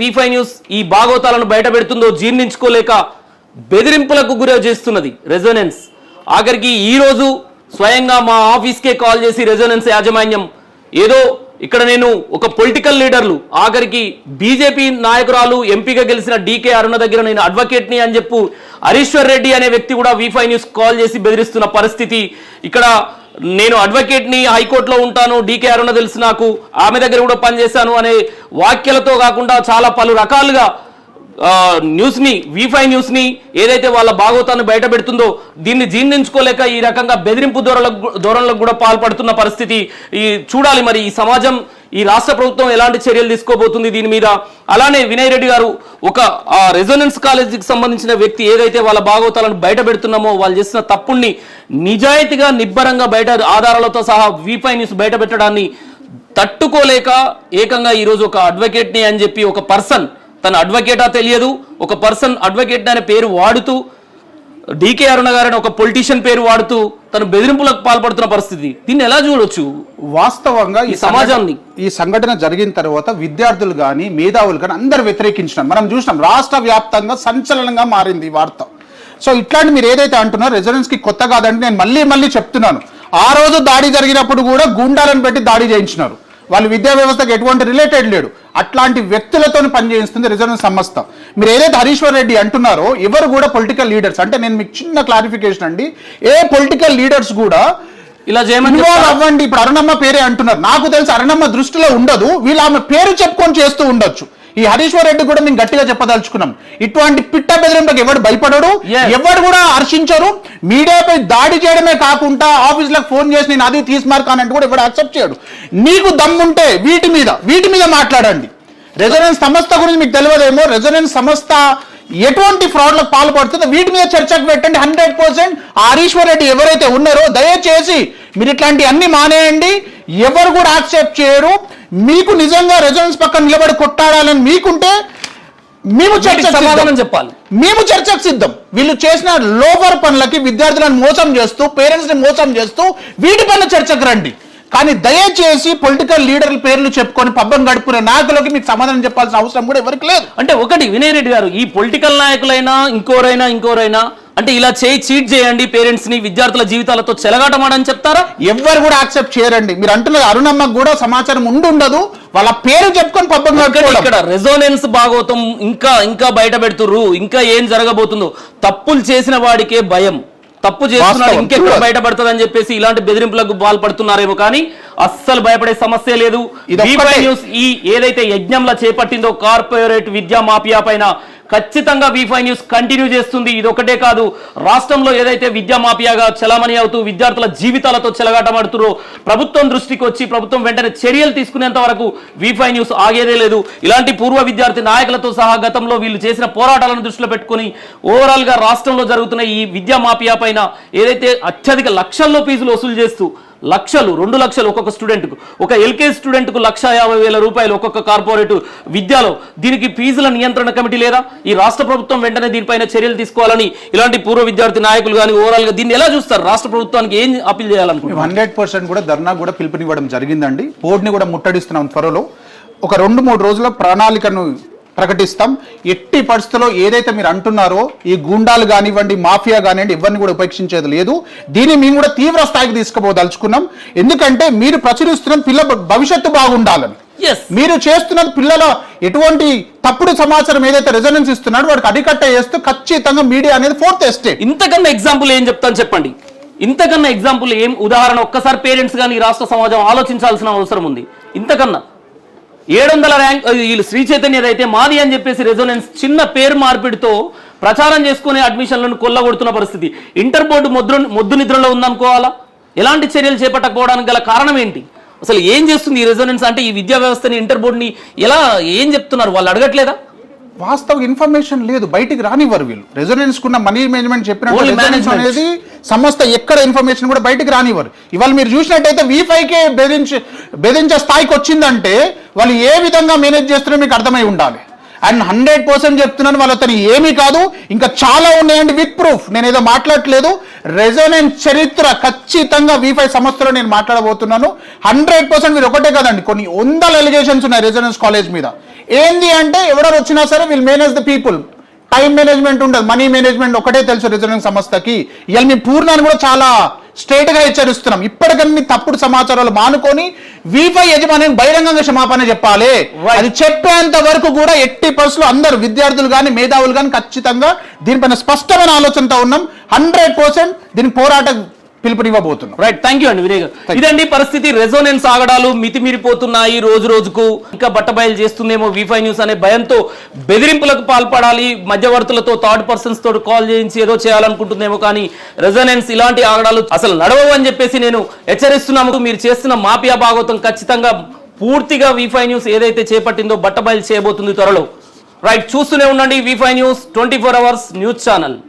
వీఫై news ఈ భాగవతాలను బయట పెడుతుందో జీర్ణించుకోలేక బెదిరింపులకు గురి చేస్తున్నది రెజోనెన్స్. ఆఖరికి ఈరోజు స్వయంగా మా ఆఫీస్కే కాల్ చేసి రెజోనెన్స్ యాజమాన్యం ఏదో ఇక్కడ నేను ఒక పొలిటికల్ లీడర్లు ఆఖరికి బీజేపీ నాయకురాలు ఎంపీగా గెలిచిన డీకే అరుణ దగ్గర నేను అడ్వకేట్ని అని చెప్పు హరీశ్వర్ రెడ్డి అనే వ్యక్తి కూడా వీఫై న్యూస్ కాల్ చేసి బెదిరిస్తున్న పరిస్థితి. ఇక్కడ నేను అడ్వకేట్ని హైకోర్టులో ఉంటాను డీకే అరుణ తెలుసు నాకు ఆమె దగ్గర కూడా పనిచేశాను అనే వాక్యాలతో కాకుండా చాలా పలు రకాలుగా న్యూస్ని వీఫై న్యూస్ని ఏదైతే వాళ్ళ భాగవతాన్ని బయట పెడుతుందో దీన్ని జీర్ణించుకోలేక ఈ రకంగా బెదిరింపు ధోరణులకు ధోరణులకు కూడా పాల్పడుతున్న పరిస్థితి ఈ చూడాలి మరి ఈ సమాజం ఈ రాష్ట్ర ప్రభుత్వం ఎలాంటి చర్యలు తీసుకోబోతుంది దీని మీద. అలానే వినయ్ రెడ్డి గారు ఒక రెజోనెన్స్ కాలేజీకి సంబంధించిన వ్యక్తి ఏదైతే వాళ్ళ భాగవతాలను బయట పెడుతున్నామో వాళ్ళు చేసిన తప్పుణ్ణి నిజాయితీగా నిబ్బరంగా బయట ఆధారాలతో సహా వీఫై న్యూస్ బయట పెట్టడాన్ని తట్టుకోలేక ఏకంగా ఈరోజు ఒక అడ్వకేట్ని అని చెప్పి ఒక పర్సన్ తన అడ్వకేటా తెలియదు. ఒక పర్సన్ అడ్వకేట్ అనే పేరు వాడుతూ డీకే అరుణ గారని ఒక పొలిటీషియన్ పేరు వాడుతూ తను బెదిరింపులకు పాల్పడుతున్న పరిస్థితి. దీన్ని ఎలా చూడొచ్చు? వాస్తవంగా ఈ సమాజాన్ని. ఈ సంఘటన జరిగిన తర్వాత విద్యార్థులు కానీ మేధావులు కానీ అందరు వ్యతిరేకించినాం మనం చూసినాం రాష్ట్ర వ్యాప్తంగా సంచలనంగా మారింది ఈ వార్త. సో ఇట్లాంటి మీరు ఏదైతే అంటున్నారో రెజరెన్స్కి కొత్త కాదంటే నేను మళ్ళీ మళ్ళీ చెప్తున్నాను. ఆ రోజు దాడి జరిగినప్పుడు కూడా గూండాలను పెట్టి దాడి చేయించినారు. వాళ్ళు విద్యా వ్యవస్థకు ఎటువంటి రిలేటెడ్ లేడు. అట్లాంటి వ్యక్తులతో పనిచేయిస్తుంది రిజర్వ్ సంస్థ. మీరు ఏదైతే హరీశ్వర్ రెడ్డి అంటున్నారో ఎవరు కూడా పొలిటికల్ లీడర్స్ అంటే నేను మీకు చిన్న క్లారిఫికేషన్ అండి ఏ పొలిటికల్ లీడర్స్ కూడా ఇలా చేయమని? అవ్వండి. ఇప్పుడు అరుణమ్మ పేరే అంటున్నారు. నాకు తెలిసి అరుణమ్మ దృష్టిలో ఉండదు. వీళ్ళు ఆమె పేరు చెప్పుకొని చేస్తూ ఉండొచ్చు. ఈ హరీశ్వర్ రెడ్డి కూడా మేము గట్టిగా చెప్పదలుచుకున్నాం. ఇటువంటి పిట్ట బెదిరింపులకు ఎవడు భయపడడు. ఎవడు కూడా హర్షించరు. మీడియాపై దాడి చేయడమే కాకుండా ఆఫీసులకు ఫోన్ చేసి నేను అది తీసుమార్కానంటే కూడా ఎవడు యాక్సెప్ట్ చేయడు. నీకు దమ్ముంటే వీటి మీద వీటి మీద మాట్లాడండి. రెజనెన్స్ సంస్థ గురించి మీకు తెలియదేమో రెజనెన్స్ సంస్థ ఎటువంటి ఫ్రాడ్లకు పాల్పడుతుందో వీటి మీద చర్చకు పెట్టండి హండ్రెడ్ పర్సెంట్. హరీశ్వర్ రెడ్డి ఎవరైతే ఉన్నారో దయచేసి మీరు ఇట్లాంటి అన్ని మానేయండి. ఎవరు కూడా యాక్సెప్ట్ చేయరు. మీకు నిజంగా రెజనెన్స్ పక్కన నిలబడి కొట్టాడాలని మీకుంటే మేము చర్చకు సమాధానం. చెప్పాలి. మేము చర్చకు సిద్ధం. వీళ్ళు చేసిన లోఫర్ పనులకి విద్యార్థులను మోసం చేస్తూ పేరెంట్స్ని మోసం చేస్తూ వీటి పైన చర్చకు రండి. కానీ దయచేసి పొలిటికల్ లీడర్ల పేర్లు చెప్పుకొని పబ్బం గడుపునే నాయకులకి మీకు సమాధానం చెప్పాల్సిన అవసరం కూడా ఎవరికి లేదు. అంటే ఒకటి వినయ్ రెడ్డి గారు ఈ పొలిటికల్ నాయకులైనా ఇంకోరైనా ఇంకోరైనా అంటే ఇలా చేయి చీట్ చేయండి పేరెంట్స్ని విద్యార్థుల జీవితాలతో చెలగాటమాడని చెప్తారా? ఎవ్వరు కూడా యాక్సెప్ట్ చేయరండి. మీరు అంటున్నది అరుణమ్మకు కూడా సమాచారం ఉండి ఉండదు వాళ్ళ పేరు చెప్పుకొని పబ్బం ఇక్కడ రెజోనెన్స్ భాగవతం ఇంకా ఇంకా బయట పెడుతుర్రు. ఇంకా ఏం జరగబోతుందో. తప్పులు చేసిన వాడికే భయం. తప్పు చేస్తున్నాడు ఇంకెక్కడ true. బయటపడుతుందని చెప్పేసి ఇలాంటి బెదిరింపులకు పాల్పడుతున్నారేమో కానీ అస్సలు భయపడే సమస్య లేదు. ఇది ఒక్కటే. V5 న్యూస్ ఈ ఏదైతే యజ్ఞంలో చేపట్టిందో కార్పొరేట్ విద్యా మాఫియా పైన ఖచ్చితంగా వీఫై న్యూస్ కంటిన్యూ చేస్తుంది. ఇది ఒకటే కాదు రాష్ట్రంలో ఏదైతే విద్యా మాఫియాగా చలామణి అవుతూ విద్యార్థుల జీవితాలతో చెలగాటమాడుతురో ప్రభుత్వం దృష్టికి వచ్చి ప్రభుత్వం వెంటనే చర్యలు తీసుకునేంత వరకు వీఫై న్యూస్ ఆగేదే లేదు. ఇలాంటి పూర్వ విద్యార్థి నాయకులతో సహా గతంలో వీళ్ళు చేసిన పోరాటాలను దృష్టిలో పెట్టుకుని ఓవరాల్గా రాష్ట్రంలో జరుగుతున్న ఈ విద్యా మాఫియా పైన ఏదైతే అత్యధిక లక్షల్లో ఫీజులు వసూలు చేస్తూ లక్షలు రెండు లక్షలు ఒక్కొక్క స్టూడెంట్కు ఒక ఎల్కేజీ స్టూడెంట్కు లక్ష యాభై వేల రూపాయలు ఒక్కొక్క కార్పొరేట్ విద్యలో. దీనికి ఫీజుల నియంత్రణ కమిటీ లేదా? ఈ రాష్ట్ర ప్రభుత్వం వెంటనే దీనిపైన చర్యలు తీసుకోవాలని ఇలాంటి పూర్వ విద్యార్థి నాయకులు కానీ ఓవరాల్గా దీన్ని ఎలా చూస్తారు? రాష్ట్ర ప్రభుత్వానికి ఏం అప్పీల్ చేయాలనుకుంటున్నారు? హండ్రెడ్ పర్సెంట్ కూడా ధర్నా కూడా పిలుపునివ్వడం జరిగిందండి. బోర్డుని కూడా ముట్టడిస్తున్నాం త్వరలో. ఒక రెండు మూడు రోజుల ప్రణాళికను ప్రకటిస్తాం. ఎట్టి పరిస్థితుల్లో ఏదైతే మీరు అంటున్నారో ఈ గూండాలు కానివ్వండి మాఫియా కానివ్వండి ఎవరిని కూడా ఉపేక్షించేది లేదు. దీన్ని మేము కూడా తీవ్ర స్థాయికి తీసుకుపోదలుచుకున్నాం. ఎందుకంటే మీరు ప్రచురిస్తున్న పిల్ల భవిష్యత్తు బాగుండాలని. మీరు చేస్తున్నది పిల్లల ఎటువంటి తప్పుడు సమాచారం ఏదైతే రెజనెన్స్ ఇస్తున్నాడో వాడికి అడికట్ట చేస్తూ ఖచ్చితంగా మీడియా అనేది ఫోర్త్ ఎస్టేట్. ఇంతకన్నా ఎగ్జాంపుల్ ఏం చెప్తాను చెప్పండి. ఇంతకన్నా ఎగ్జాంపుల్ ఏం ఉదాహరణ ఒక్కసారి పేరెంట్స్ కానీ రాష్ట్ర సమాజం ఆలోచించాల్సిన అవసరం ఉంది. ఇంతకన్నా. ఏడు వందల ర్యాంక్ వీళ్ళు శ్రీ చైతన్యది అయితే మాది అని చెప్పేసి రెజోనెన్స్ చిన్న పేరు మార్పిడితో ప్రచారం చేసుకునే అడ్మిషన్లను కొల్లగొడుతున్న పరిస్థితి. ఇంటర్ బోర్డు మొద్దు ముద్దు నిద్రలో ఉందనుకోవాలా? ఎలాంటి చర్యలు చేపట్టకపోవడానికి గల కారణం ఏంటి? అసలు ఏం చేస్తుంది ఈ రెజోనెన్స్ అంటే ఈ విద్యా వ్యవస్థని ఇంటర్ బోర్డుని ఎలా ఏం చెప్తున్నారు? వాళ్ళు అడగట్లేదా? వాస్తవ ఇన్ఫర్మేషన్ లేదు బయటికి రానివ్వరు వీళ్ళు. రెజొనెన్స్ కున్న మనీ మేనేజ్మెంట్ చెప్పినట్టు. అనేది సంస్థ ఎక్కడ ఇన్ఫర్మేషన్ కూడా బయటికి రానివ్వరు. ఇవాళ మీరు చూసినట్టయితే వీఫైకే బెదించే బెదించే స్థాయికి వచ్చిందంటే వాళ్ళు ఏ విధంగా మేనేజ్ చేస్తున్నారో మీకు అర్థమై ఉండాలి. అండ్ హండ్రెడ్ పర్సెంట్ చెప్తున్నాను వాళ్ళు అతను ఏమీ కాదు ఇంకా చాలా ఉన్నాయండి విత్ ప్రూఫ్ నేను ఏదో మాట్లాడట్లేదు. రెజొనెన్స్ చరిత్ర ఖచ్చితంగా వీఫై సంస్థలో నేను మాట్లాడబోతున్నాను. హండ్రెడ్ పర్సెంట్ మీరు ఒకటే కదండి కొన్ని వందల ఎలిగేషన్స్ ఉన్నాయి రెజొనెన్స్ కాలేజ్ మీద. ఏంది అంటే ఎవడో వచ్చినా సరే will manage the people time management ఉండదు. మనీ మేనేజ్మెంట్ ఒకటే తెలుసు రెజనెన్స్ సంస్థకి. ఇవాళ మీ పూర్ణాన్ని కూడా చాలా స్ట్రైట్గా హెచ్చరిస్తున్నాం. ఇప్పటికన్నీ తప్పుడు సమాచారాలు మానుకొని వీఫై యజమాని బహిరంగంగా క్షమాపణ చెప్పాలి. అది చెప్పేంత వరకు కూడా ఎట్టి పరిస్థితులు అందరు విద్యార్థులు కానీ మేధావులు కానీ ఖచ్చితంగా దీనిపైన స్పష్టమైన ఆలోచనతో ఉన్నాం. హండ్రెడ్ పర్సెంట్ దీని పోరాట పిలుపునివ్వబోతున్నాం. రైట్ థ్యాంక్ యూ అండి వినయ్ గారు ఇదండి పరిస్థితి. రెజోనెన్స్ ఆగడాలు మితిమీరిపోతున్నాయి రోజు రోజుకు. ఇంకా బట్టబయలు చేస్తుందేమో వీఫై న్యూస్ అనే భయంతో బెదిరింపులకు పాల్పడాలి. మధ్యవర్తులతో థర్డ్ పర్సన్స్ తోటి కాల్ చేయించి ఏదో చేయాలనుకుంటుందేమో కానీ రెజోనెన్స్ ఇలాంటి ఆగడాలు అసలు నడవవు అని చెప్పేసి నేను హెచ్చరిస్తున్నాము. మీరు చేస్తున్న మాఫియా భాగవతం ఖచ్చితంగా పూర్తిగా వీఫై న్యూస్ ఏదైతే చేపట్టిందో బట్టబయలు చేయబోతుంది త్వరలో. రైట్ చూస్తూనే ఉండండి వీఫై news twenty four hours news channel